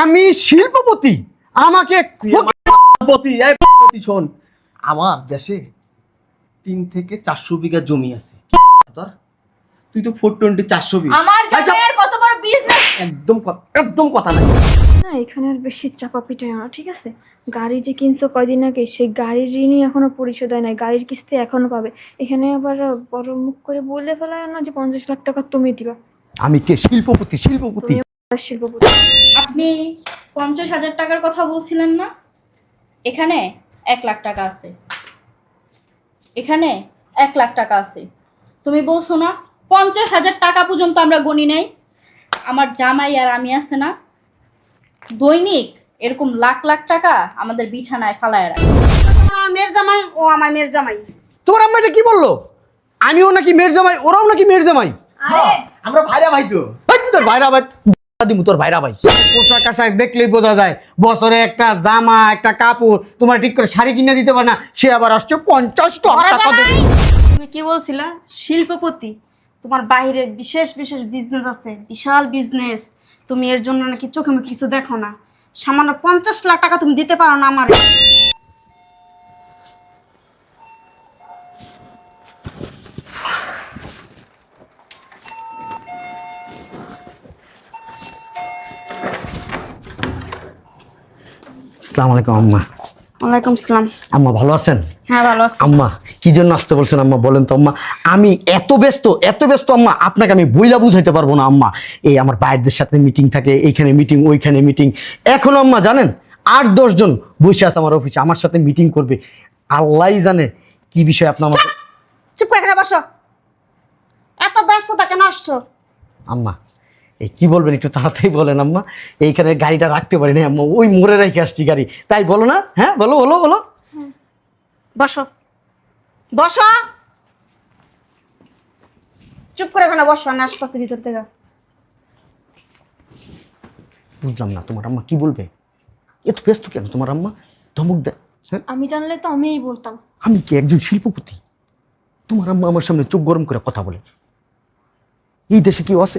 আমি শিল্পপতি আমাকে পতি শোন। আমার দেশে তিন থেকে চারশো বিঘা জমি আছে। তোর? তুই তো ফোর টোয়েন্টি চারশো বিঘা। আমার আচ্ছা, জামাইয়ের কত বড় বিজনেস একদম একদম কথা নাই। না এখানে আর বেশি চাপা পিটাই না ঠিক আছে? গাড়ি যে কিনছো কয়দিন আগে সেই গাড়ির ঋণই এখনও পরিশোধ হয় নাই গাড়ির কিস্তি এখনও পাবে। এখানে আবার বড় মুখ করে বলে ফেলায় না যে পঞ্চাশ লাখ টাকা তুমি দিবা। আমি কে? শিল্পপতি শিল্পপতি। শিল্পপতি। আপনি পঞ্চাশ হাজার টাকার কথা বলছিলেন না? এখানে এক লাখ টাকা আছে। এখানে এক লাখ টাকা আছে। তুমি বলছো না পঞ্চাশ হাজার টাকা পর্যন্ত আমরা গণি নেই। আমার জামাই আর আমি আছে না। দৈনিক এরকম লাখ লাখ টাকা আমাদের বিছানায় ফালায় রাখে। আমার মেয়ের জামাই ও আমার মেয়ের জামাই। তোমার আম্মা এটা কি বলল? আমিও নাকি মেয়ের জামাই ওরাও নাকি মেয়ের জামাই? আরে। আমরা ভাইরা ভাই তো। তোর ভাইরা ভাই দিমু তোর ভাইরা ভাই। পোশাক আশাক দেখলেই বোঝা যায় বছরে একটা জামা একটা কাপড় তোমার ঠিক করে শাড়ি কিনে দিতে পারে না সে আবার আসছে পঞ্চাশ টাকা। তুমি কি বলছিলা? শিল্পপতি। তোমার বাইরে বিশেষ বিশেষ বিজনেস আছে বিশাল বিজনেস তুমি এর জন্য নাকি চোখে মুখে কিছু দেখো না। সামান্য পঞ্চাশ লাখ টাকা তুমি দিতে পারো না আমারে। আসসালামু আলাইকুম আম্মা। ওয়ালাইকুম সালাম আম্মা ভালো আছেন? হ্যাঁ ভালো আছি। আম্মা কি জন্য আসতে বলছেন আম্মা বলেন তো আম্মা। আমি এত ব্যস্ত এত ব্যস্ত আম্মা আপনাকে আমি বইলা বুঝাইতে পারব না আম্মা। এই আমার বাইরদের সাথে মিটিং থাকে এইখানে মিটিং ওইখানে মিটিং এখনও আম্মা জানেন আট দশজন বসে আছে আমার অফিসে আমার সাথে মিটিং করবে। আল্লাহ জানে কি বিষয় আপনার আমাকে চুপ করে এখানে বসো। এত ব্যস্ততা কেন আসছো? আম্মা এই কি বলবেন একটু তাড়াতাড়ি বলেন আম্মা? এইখানে গাড়িটা রাখতে পারি না আম্মা ওই মোড়ে রেখে আসছি গাড়ি। তাই বলো না? হ্যাঁ বলো বলো বলো। বসো। বসো। চুপ করে এখানে বসো না আসপাশে ভিতর থেকে। বুঝলাম না তোমার আম্মা কি বলবে? এত ব্যস্ত কেন তোমার আম্মা? ধমক দেয় হ্যাঁ? আমি জানলে তো আমিই বলতাম। আমি কি একজন শিল্পপতি? তোমার আম্মা আমার সামনে চোখ গরম করে কথা বলে। এই দেশে কেউ আছে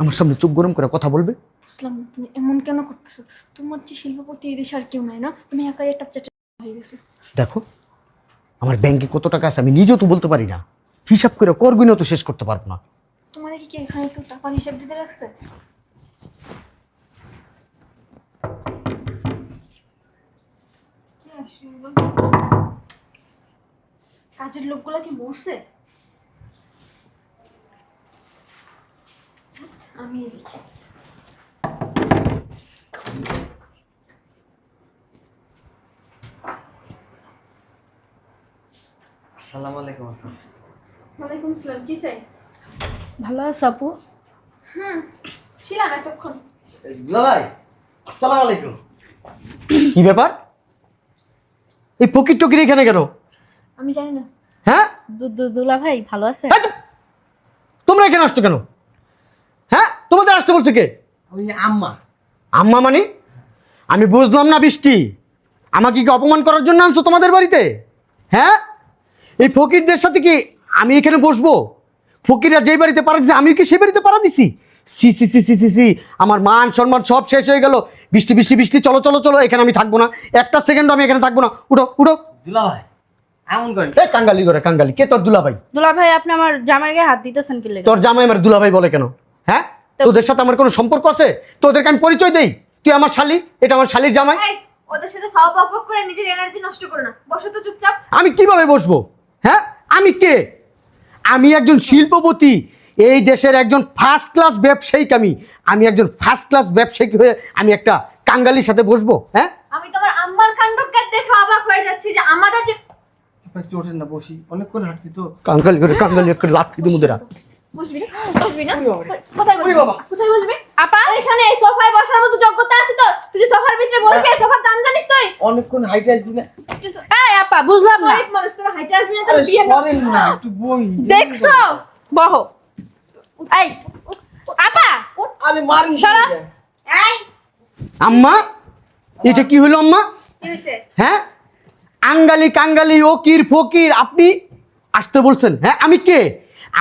আমার সামনে চোখ গরম করে কথা বলবে? বুঝলাম না তুমি এমন কেন করতেছো? তোমার যে শিল্পপতি এই দেশে আর কেউ নাই না? তুমি একাই একটা চেটে হয়ে গেছো। দেখো আমার ব্যাংকে কত টাকা আছে আমি নিজেও তো বলতে পারি না। হিসাব করে করগুলো তো শেষ করতে পারব না। তোমার কি এখানে একটু টাকার হিসাব দিতে রাখছে কাজের লোকগুলা কি মরছে? আমি দেখি আসসালামু আলাইকুম আপা। ওয়ালাইকুম আসসালাম কি চাই? ভালো আছো আপু? হুম ছিলাম এতক্ষণ। ভাই আসসালামু আলাইকুম। কি ব্যাপার? এই পকিট টকির এখানে কেন? আমি জানি না। হ্যাঁ? দুলা ভাই ভালো আছে? তোমরা এখানে আসছো কেন? আসতে বলছে কে? ওই আম্মা। আম্মা মানি? আমি বুঝলাম না বৃষ্টি। আমাকে কি অপমান করার জন্য আনছো তোমাদের বাড়িতে? হ্যাঁ? এই ফকিরদের সাথে কি আমি এখানে বসবো? ফকিররা যেই বাড়িতে পারা দিছে আমি কি সেই বাড়িতে পারা দিছি? সি সি সি সি সি সি আমার মান সম্মান সব শেষ হয়ে গেল। বৃষ্টি বৃষ্টি বৃষ্টি চলো চলো চলো এখানে আমি থাকব না। একটা সেকেন্ড আমি এখানে থাকব না। উঠো উঠো। দুলা ভাই এমন করেন। এ কাঙ্গালি করে কাঙ্গালি। কে তোর দুলাভাই? দুলা ভাই আপনি আমার গায়ে হাত দিতেছেন কি তোর জামাই আমার দুলাভাই বলে কেন? হ্যাঁ? তোদের সাথে আমার কোনো সম্পর্ক আছে? তোদেরকে আমি পরিচয় দেই। তুই আমার শালি এটা আমার শালির জামাই। ওদের সাথে খাওয়া পক পক করে নিজের এনার্জি নষ্ট করো না। বসো তো চুপচাপ। আমি কীভাবে বসবো? হ্যাঁ? আমি কে? আমি একজন শিল্পপতি। এই দেশের একজন ফার্স্ট ক্লাস ব্যবসায়িক আমি। আমি একজন ফার্স্ট ক্লাস ব্যবসায়িক হয়ে আমি একটা কাঙ্গালির সাথে বসবো হ্যাঁ? আমি তোমার আম্মার কাণ্ড দেখে অবাক হয়ে যাচ্ছি যে আমাদের যে একটু ওঠেন না বসি। অনেকক্ষণ হাঁটছি তো। কাঙ্গালি করে কাঙ্গালি একটা লাথি দিমু দেরা বসবি না? বসবি না? কোথায় বসবি? বাবা। কোথায় বসবি? আপা? এখানে এই সোফায় বসার মতো যোগ্যতা আছে তো তুই সোফার ভিতরে বসবি সোফার দাম জানিস তুই? অনেকক্ষণ হাইটে আইছি না। এই আপা বুঝলাম না। গরিব মানুষ তোরা হাইটে আসবি না তোর বিয়ে না। না একটু বই দেখছ? বহো। এই আপা! আরে মারেন সরা। এই। আম্মা এটা কি হলো আম্মা? হ্যাঁ? আঙ্গালি কাঙ্গালি ওকির ফকির আপনি আসতে বলছেন। হ্যাঁ আমি কে?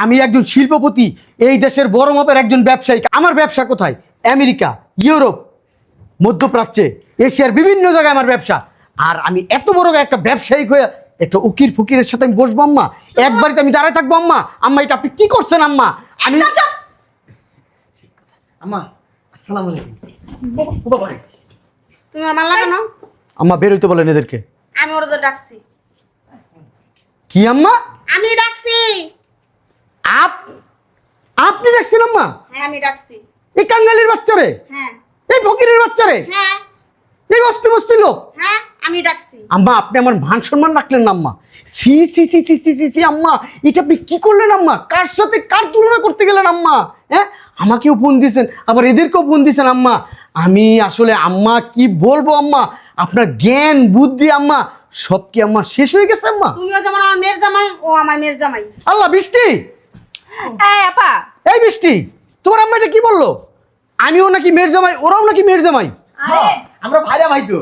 আমি একজন শিল্পপতি এই দেশের বড় মাপের একজন ব্যবসায়িক আমার ব্যবসা কোথায়? আমেরিকা ইউরোপ মধ্যপ্রাচ্যে এশিয়ার বিভিন্ন জায়গায় আমার ব্যবসা। আর আমি এত বড় একটা ব্যবসায়িক হয়ে একটা উকির ফুকিরের সাথে আমি বসবো আম্মা? একবারই আমি দাঁড়ায় থাকব আম্মা? আম্মা এটা আপনি কি করছেন আম্মা? আমি আম্মা আসসালামু আলাইকুম। ও বাবা রে। তুমি আমার মারলা কেন আম্মা বেরোইতে বলেন এদেরকে। আমি ওরা ডাকছি। কি আম্মা? আমি ডাকছি। আপ আপনি দেখছেন আম্মা? হ্যাঁ আমি ডাকছি। এই কাঙ্গালির বাচ্চারে? হ্যাঁ। এই ফকিরের বাচ্চারে? হ্যাঁ। এই বস্তি বস্তি লোক? হ্যাঁ আমি ডাকছি। আম্মা আপনি আমার মান সম্মান রাখলেন না আম্মা। সি সি সি সি সি সি সি আম্মা এটা আপনি কি করলেন আম্মা? কার সাথে কার তুলনা করতে গেলেন আম্মা? হ্যাঁ? আমাকেও ফোন দিয়েছেন আবার এদেরকেও ফোন দিয়েছেন আম্মা। আমি আসলে আম্মা কি বলব আম্মা? আপনার জ্ঞান বুদ্ধি আম্মা সব কি আম্মা শেষ হয়ে গেছে আম্মা? তুমিও যেমন আমার মেয়ের জামাই ও আমার মেয়ের জামাই। আল্লাহ বৃষ্টি! এই আপা। এই বৃষ্টি তোমার আম্মা এটা কি বলল? আমিও নাকি মেয়ের জামাই ওরাও নাকি মেয়ের জামাই? আমরা ভাইরা ভাই তো।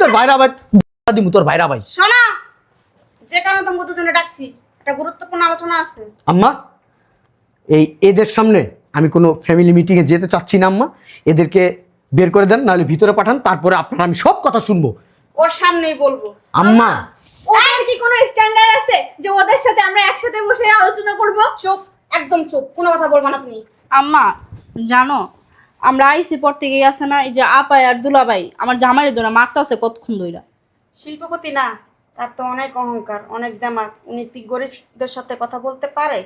তোর ভাইরা ভাই দিমু তোর ভাইরা ভাই। শোনো যে কারণে তোমাকে দুজনে ডাকছি একটা গুরুত্বপূর্ণ আলোচনা আছে। আম্মা এই এদের সামনে আমি কোনো ফ্যামিলি মিটিংয়ে যেতে চাচ্ছি না আম্মা। এদেরকে বের করে দেন নাহলে ভিতরে পাঠান তারপরে আপনার আমি সব কথা শুনব। ওর সামনেই বলব। আম্মা। ওদের কি কোনো স্ট্যান্ডার্ড আছে যে ওদের সাথে আমরা একসাথে বসে আলোচনা করব? চুপ। একদম চুপ কোনো কথা বলবা না তুমি। আম্মা জানো আমরা আইসি পর থেকেই আছে না এই যে আপাই আর দুলাভাই আমার জামাইয়ের দোনা মারতাছে কতক্ষণ ধইরা। শিল্পপতি না তার তো অনেক অহংকার অনেক দামাক উনি কি গরিবদের সাথে কথা বলতে পারে?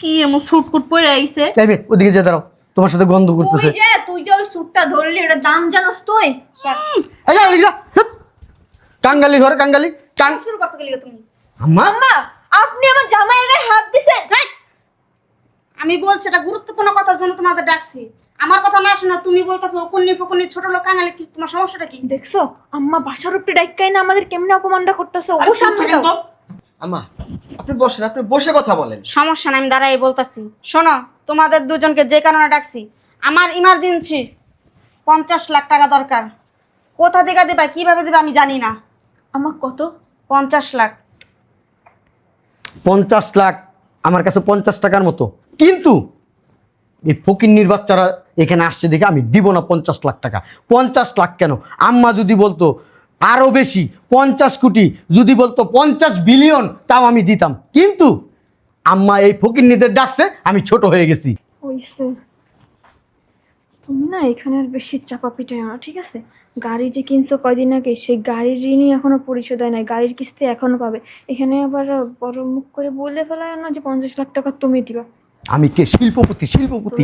কি এমন ছুটফুট পড়ে আইছে? তাই মেয়ে, ওদিকে যে দাঁড়াও তোমার সাথে গন্ধ করতেছে। তুই যে তুই যে ওই স্যুটটা ধরলি ওটা দাম জানোস তুই? এই যা, ধ্যাৎ। কাঙ্গালি ঘরে কাঙ্গালি কাং শুরু করছ গেলি তুমি? আম্মা। আম্মা আপনি আমার জামাইয়ের গায়ে হাত দিছেন হেই! আমি বলছি এটা গুরুত্বপূর্ণ কথার জন্য তোমাদের ডাকছি। আমার কথা না শোনা তুমি বলতেছো ওকুন্নি ফকুন্নি ছোট লোক কাঙালি কি? তোমার সমস্যাটা কি? দেখছ? আম্মা বাসার উপরে ডাইকাই না আমাদের কেমনে অপমানটা করতেছে? ও সামনে দাও। আম্মা আপনি বসেন আপনি বসে কথা বলেন। সমস্যা নাই আমি দাঁড়াই বলতাছি। শোনো তোমাদের দুজনকে যে কারণে ডাকছি আমার ইমার্জেন্সি পঞ্চাশ লাখ টাকা দরকার। কোথা থেকে দেবা কীভাবে দেবে আমি জানি না। আমার কত? পঞ্চাশ লাখ। পঞ্চাশ লাখ আমার কাছে পঞ্চাশ টাকার মতো। কিন্তু এই ফকিন্নির বাচ্চারা এখানে আসছে দেখে আমি দিব না পঞ্চাশ লাখ টাকা। পঞ্চাশ লাখ কেন? আম্মা যদি বলতো আরও বেশি, পঞ্চাশ কোটি, যদি বলতো পঞ্চাশ বিলিয়ন, তাও আমি দিতাম। কিন্তু আম্মা এই ফকিন্নিদের ডাকছে, আমি ছোট হয়ে গেছি। তুমি না এখানে আর বেশি চাপা পিটাই না, ঠিক আছে? গাড়ি যে কিনছো কয়দিন আগে, সেই গাড়ির ঋণই এখনও পরিশোধ হয় নাই, গাড়ির কিস্তি এখনও পাবে। এখানে আবার বড় মুখ করে বলে ফেলায় না যে পঞ্চাশ লাখ টাকা তুমি দিবা? আমি কে? শিল্পপতি শিল্পপতি।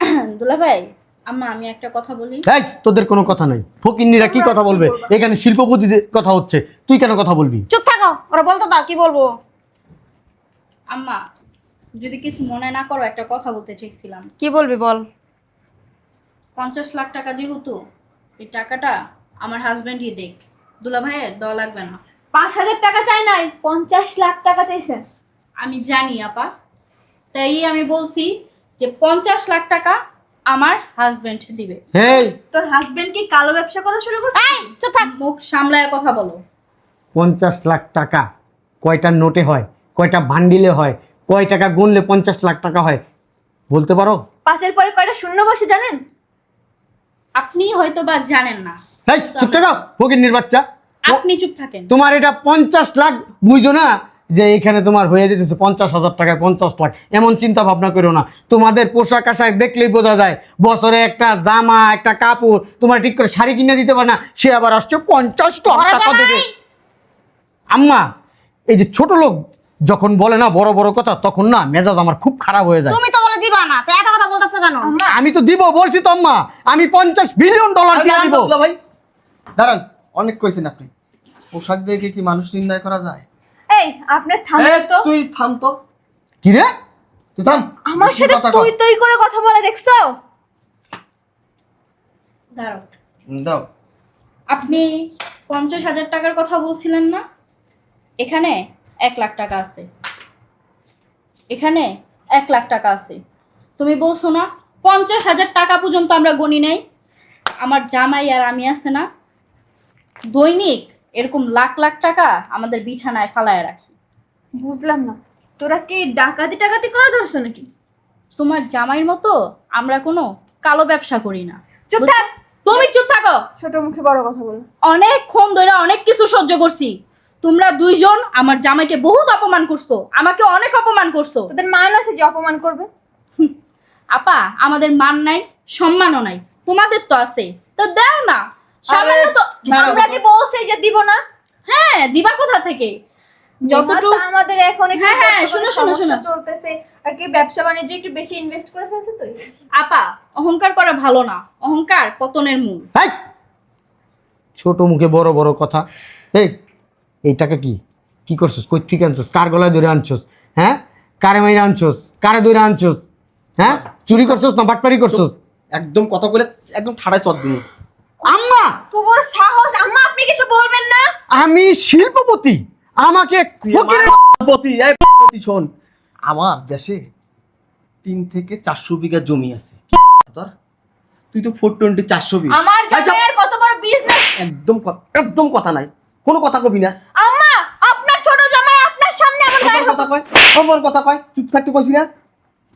আম্মা আমি একটা কথা বলি। এই তোদের কোনো কথা নাই। ফকিন্নিরা কি কথা বলবে? এখানে শিল্পপতিদের কথা হচ্ছে। তুই কেন কথা বলবি? চুপ থাকো ওরা বলতো দাও কি বলব? আম্মা যদি কিছু মনে না করো একটা কথা বলতে চেয়েছিলাম। কি বলবি বল। পঞ্চাশ লাখ টাকা যেহেতু এই টাকাটা আমার হাজব্যান্ডই দেখ। দুলাভাইয়ের দেওয়া লাগবে না। পাঁচ হাজার টাকা চাই নাই পঞ্চাশ লাখ টাকা চাইছে। আমি জানি আপা। তাই আমি বলছি যে পঞ্চাশ লাখ টাকা আমার হাজব্যান্ড দিবে। হেই! তোর হাজবেন্ড কি কালো ব্যবসা করা শুরু করছে? এই চুপ থাক। মুখ সামলায় কথা বলো। পঞ্চাশ লাখ টাকা কয়টা নোটে হয় কয়টা বান্ডিলে হয় কয় টাকা গুনলে পঞ্চাশ লাখ টাকা হয় বলতে পারো? পাঁচের পরে কয়টা শূন্য বসে জানেন? আপনি হয়তো বা জানেন না। হেই চুপ থাকো ফকিন্নির বাচ্চা। আপনি চুপ থাকেন। তোমার এটা পঞ্চাশ লাখ বুঝো না যে এখানে তোমার হয়ে যেতেছে পঞ্চাশ হাজার টাকায় পঞ্চাশ লাখ। এমন চিন্তা ভাবনা করো না। তোমাদের পোশাক আশাক দেখলেই বোঝা যায় বছরে একটা জামা একটা কাপড় তোমার ঠিক করে শাড়ি কিনে দিতে পারে না সে আবার আসছে পঞ্চাশ টাকা দেবে। আম্মা এই যে ছোট লোক যখন বলে না বড় বড় কথা তখন না মেজাজ আমার খুব খারাপ হয়ে যায়। তুমি তো বলে দিবা না তো এত কথা বলতেছো কেন? আমি তো দিব বলছি তো আম্মা আমি পঞ্চাশ বিলিয়ন ডলার দিয়ে দিব। ভাই দাঁড়ান। অনেক কইছেন আপনি। পোশাক দেখে কি মানুষ নির্ণয় করা যায়? এই আপনি থামেন তো। তুই থাম তো। কি রে? তুই থাম। আমার সাথে তুই তুই করে কথা বলে দেখছ? দাঁড়াও। দাও। আপনি পঞ্চাশ হাজার টাকার কথা বলছিলেন না? এখানে এক লাখ টাকা আছে। এখানে এক লাখ টাকা আছে। তুমি বলছো না পঞ্চাশ হাজার টাকা পর্যন্ত আমরা গণি নেই। আমার জামাই আর আমি আছে না। দৈনিক এরকম লাখ লাখ টাকা আমাদের বিছানায় ফালায় রাখি। বুঝলাম না। তোরা কি ডাকাতি টাকাতি করে ধরছো নাকি? তোমার জামাইয়ের মতো আমরা কোনো কালো ব্যবসা করি না। চুপ থাক। তুমি চুপ থাকো। ছোট মুখে বড় কথা বলো। অনেকক্ষণ ধরে অনেক কিছু সহ্য করছি। তোমরা দুইজন আমার জামাইকে বহুত অপমান করছ। আমাকে অনেক অপমান করছ। তোদের মান আছে যে অপমান করবে? আপা আমাদের মান নাই সম্মানও নাই। তোমাদের তো আছে। তো দাও না। সামান্য তো আমরা কি বলছি যে দিব না? হ্যাঁ দিবা কোথা থেকে? যতটুকু যতটুকু আমাদের এখন হ্যাঁ, হ্যাঁ, শোনো, শোনো, শোনো। চলতেছে। আর কি ব্যবসা বাণিজ্য একটু বেশি ইনভেস্ট করে ফেলছে তো? আপা অহংকার করা ভালো না। অহংকার পতনের মূল। ছোট মুখে বড় বড় কথা। এই এই টাকা কি? কি করছস? কই থেকে আনছস? কার গলায় ধরে আনছস? হ্যাঁ? কারে মাইরে আনছস? কারে ধরে আনছস? হ্যাঁ? চুরি করছস না বাটপারি করছস? একদম কথা বলে একদম ঠাড়ায় চর দিন আম্মা তোমার সাহস আম্মা আপনি কিছু বলবেন না? আমি শিল্পপতি। আমাকে পতি এই পতি শোন। আমার দেশে তিন থেকে চারশো বিঘা জমি আছে। তোর? তুই তো ফোর টোয়েন্টি চারশো বিঘা আমার আচ্ছা, জামাইয়ের কত বড় বিজনেস একদম একদম কথা নাই। কোনো কথা কবি না। আম্মা আপনার ছোট জামাই আপনার সামনে আমার গায়ে কথা কয় আমার কথা কয়। চুপ থাকতে কইছি না।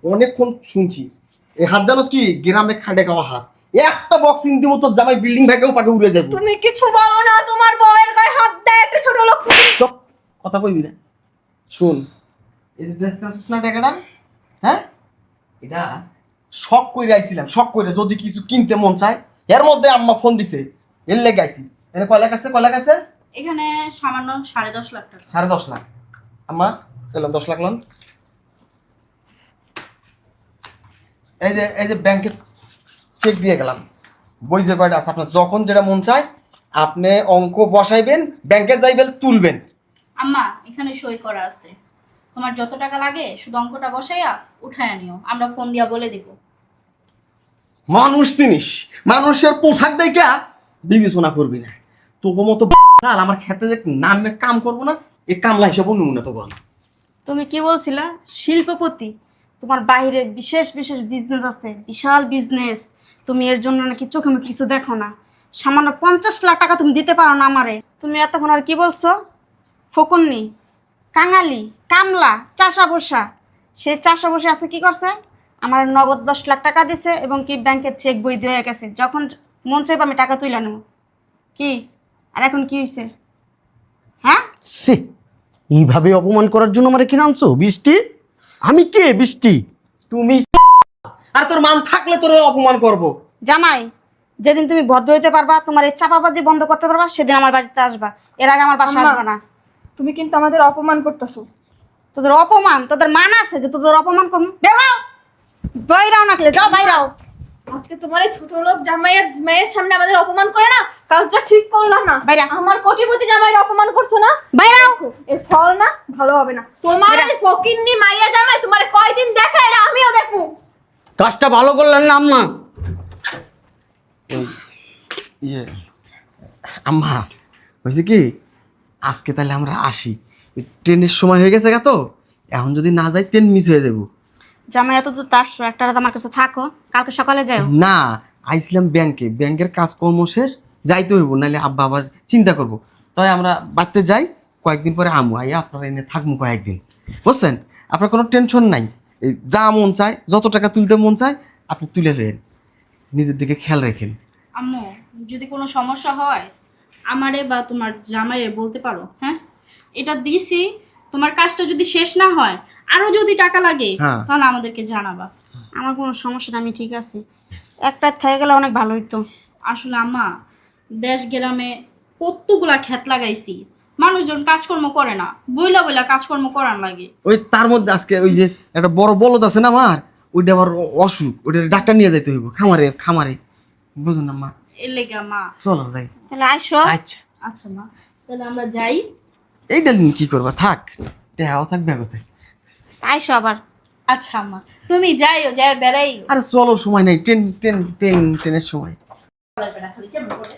অনেকক্ষণ শুনছি। এই হাত জানোস কি? গ্রামে খাটে খাওয়া হাত। একটা বক্সিং দিব তোর জামাই বিল্ডিং ভেঙেও পাকে উড়ে যাবে। তুমি কিছু বলো না তোমার বউয়ের গায়ে হাত দেয় একটা ছোট লোক সব কথা কইবি না। শুন এই যে দেখতেছিস না টাকাটা? হ্যাঁ? এটা শখ করে আইছিলাম শখ করে যদি কিছু কিনতে মন চায় এর মধ্যে আম্মা ফোন দিছে এর লেগে আইছি। এনে কয় লাখ আছে কয় লাখ আছে? এখানে সামান্য সাড়ে দশ লাখ টাকা। সাড়ে দশ লাখ। আম্মা এলাম দশ লাখ লন। এই যে এই যে ব্যাংকে চেক দিয়ে গেলাম। বই যে কয়টা আছে আপনার যখন যেটা মন চায় আপনি অঙ্ক বসাইবেন ব্যাংকে যাইবেন তুলবেন। আম্মা এখানে সই করা আছে। তোমার যত টাকা লাগে শুধু অঙ্কটা বসাইয়া উঠায় নিও আমরা ফোন দিয়া বলে দিব। মানুষ জিনিস মানুষের পোশাক দেখা বিবেচনা করবি না। তোকে মতো চাল আমার খেতে যে নামে কাম করব না এই কামলা হিসাব নেব না তোকে আমি। তুমি কি বলছিলা? শিল্পপতি। তোমার বাইরে বিশেষ বিশেষ বিজনেস আছে বিশাল বিজনেস তুমি এর জন্য নাকি চোখে মুখে কিছু দেখো না। সামান্য পঞ্চাশ লাখ টাকা তুমি দিতে পারো না আমারে। তুমি এতক্ষণ আর কি বলছো? ফকুন্নি কাঙালি কামলা চাষা বসা সে চাষা বসে আছে কি করছে? আমার নগদ দশ লাখ টাকা দিছে এবং কি ব্যাংকের চেক বই দিয়ে গেছে। যখন মন চাইবে আমি টাকা তুলে নেব। কি? আর এখন কি হয়েছে হ্যাঁ? সে এইভাবে অপমান করার জন্য আমার কিনে আনছো? বৃষ্টি? আমি কে বৃষ্টি? তুমি আর তোর মান থাকলে তোর অপমান করব। জামাই যেদিন তুমি ভদ্র হইতে পারবা তোমার এই চাপাবাজি বন্ধ করতে পারবা সেদিন আমার বাড়িতে আসবা। এর আগে আমার বাসা। আসবে না। তুমি কিন্তু আমাদের অপমান করতেছো। তোদের অপমান তোদের মান আছে যে তোদের অপমান করব। বের হও! বাইরাও নাকলে যাও বাইরাও। আজকে তোমার এই ছোট লোক জামাইয়ের মেয়ের সামনে আমাদের অপমান করে না? কাজটা ঠিক করলা না। বাইরা। আমার কোটিপতি জামাইয়ের অপমান করছ না? বাইরাও! এর ফল না ভালো হবে না। তোমার এই ফকিন্নি মাইয়া জামাই তোমার কয়দিন দেখা এরা আমিও দেখব। কাজটা ভালো করলেন না আম্মা? ওই ইয়ে আম্মা হয়েছে কি? আজকে তাহলে আমরা আসি। ট্রেনের সময় হয়ে গেছে গা তো। এখন যদি না যাই ট্রেন মিস হয়ে যাব। জামাই এত তো তার একটা রাত আমার কাছে থাকো। কালকে সকালে যাও। না আইছিলাম ব্যাংকে। ব্যাংকের কাজকর্ম শেষ যাইতে হইব নাহলে আব্বা আবার চিন্তা করব। তাই আমরা বাড়তে যাই কয়েকদিন পরে আমু। আইয়া আপনারা এনে থাকব কয়েকদিন। বুঝছেন? আপনার কোনো টেনশন নাই। এই যা মন চায় যত টাকা তুলতে মন চায় আপনি তুলে নেন নিজের দিকে খেয়াল রাখেন। আম্মু যদি কোনো সমস্যা হয় আমারে বা তোমার জামাইরে বলতে পারো হ্যাঁ? এটা দিছি তোমার কাজটা যদি শেষ না হয় আরও যদি টাকা লাগে হ্যাঁ। তাহলে আমাদেরকে জানাবা। আমার কোনো সমস্যা না আমি ঠিক আছি। একটা থেকে গেলে অনেক ভালো হইতো। আসলে আম্মা দেশ গ্রামে কতগুলা ক্ষেত লাগাইছি মানুষজন কাজকর্ম করে না বইলা বইলা কাজকর্ম করার লাগে। ওই তার মধ্যে আজকে ওই যে একটা বড় বলদ আছে না আমার ওইটা আবার অসুখ ওইটা ডাক্তার নিয়ে যাইতে হইব খামারে খামারে। বুঝুন না মা। এর লেগে মা। চলো যাই। তাহলে আইসো। আচ্ছা। আচ্ছা মা তাহলে আমরা যাই। এইটা নিয়ে কি করবা? থাক টেহাও থাকবে আগতে। আইসো আবার। আচ্ছা আম্মা তুমি যাইও যাই বেড়াইও। আরে চলো সময় নাই ট্রেন ট্রেন ট্রেন ট্রেনের সময়। খালি কেমন করে?